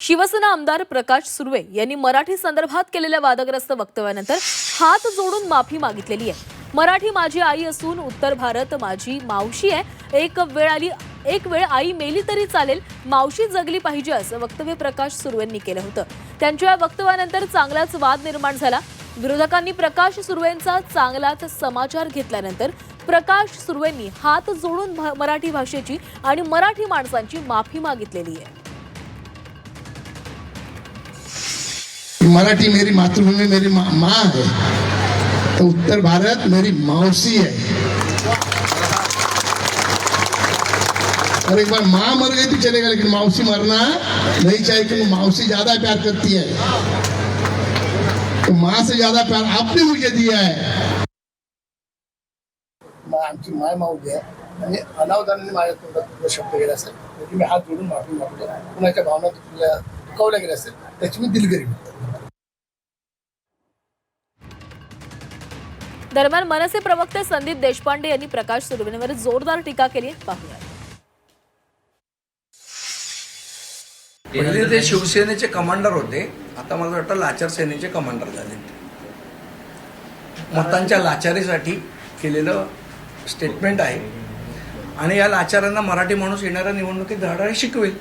शिवसेना आमदार प्रकाश सुर्वे यांनी मराठी संदर्भात केलेल्या वादग्रस्त वक्तव्यानंतर हात जोडून माफी मागितलेली आहे. मराठी माझी आई असून उत्तर भारत माझी मावशी आहे. एक वेळ आली एक वेळ आई मेली तरी चालेल मावशी जगली पाहिजे असं वक्तव्य प्रकाश सुर्वेंनी केलं होतं. त्यांच्या या वक्तव्यानंतर चांगलाच वाद निर्माण झाला. विरोधकांनी प्रकाश सुर्वेंचा चांगलाच समाचार घेतल्यानंतर प्रकाश सुर्वेंनी हात जोडून मराठी भाषेची आणि मराठी माणसांची माफी मागितलेली आहे. मराठी मेरी मातृभूमि मेरी माँ माँ है। तो उत्तर भारत मेरी मौसी है। और एक बार माँ मर गई तो चलेगा, लेकिन मौसी मरना नहीं चाहिए, क्योंकि मौसी ज़्यादा प्यार करती है। तो माँ से ज़्यादा प्यार आपने मुझे दिया है। आमची माय माऊली आहे अनावधानाने माझ्या तोंडात शब्द गेला असेल, म्हणजे मी हात जोडून माफ़ी मागतो. कुणाच्या भावना तुला दुखावल्या गेल्या असेल, त्याची मी दिलगिरी करतो दरम्यान मनसे प्रवक्ते संदीप देशपांडे यांनी प्रकाश सुर्वेंवर जोरदार टीका केली पाहूया. पहिले ते शिवसेनेचे कमांडर होते. आता मला वाटतं लाचार सेनेचे कमांडर झाले. मतांच्या लाचारीसाठी केलेलं स्टेटमेंट आहे. आणि या लाचारांना मराठी माणूस येणाऱ्या निवडणुकीत धडाडे शिकवेल.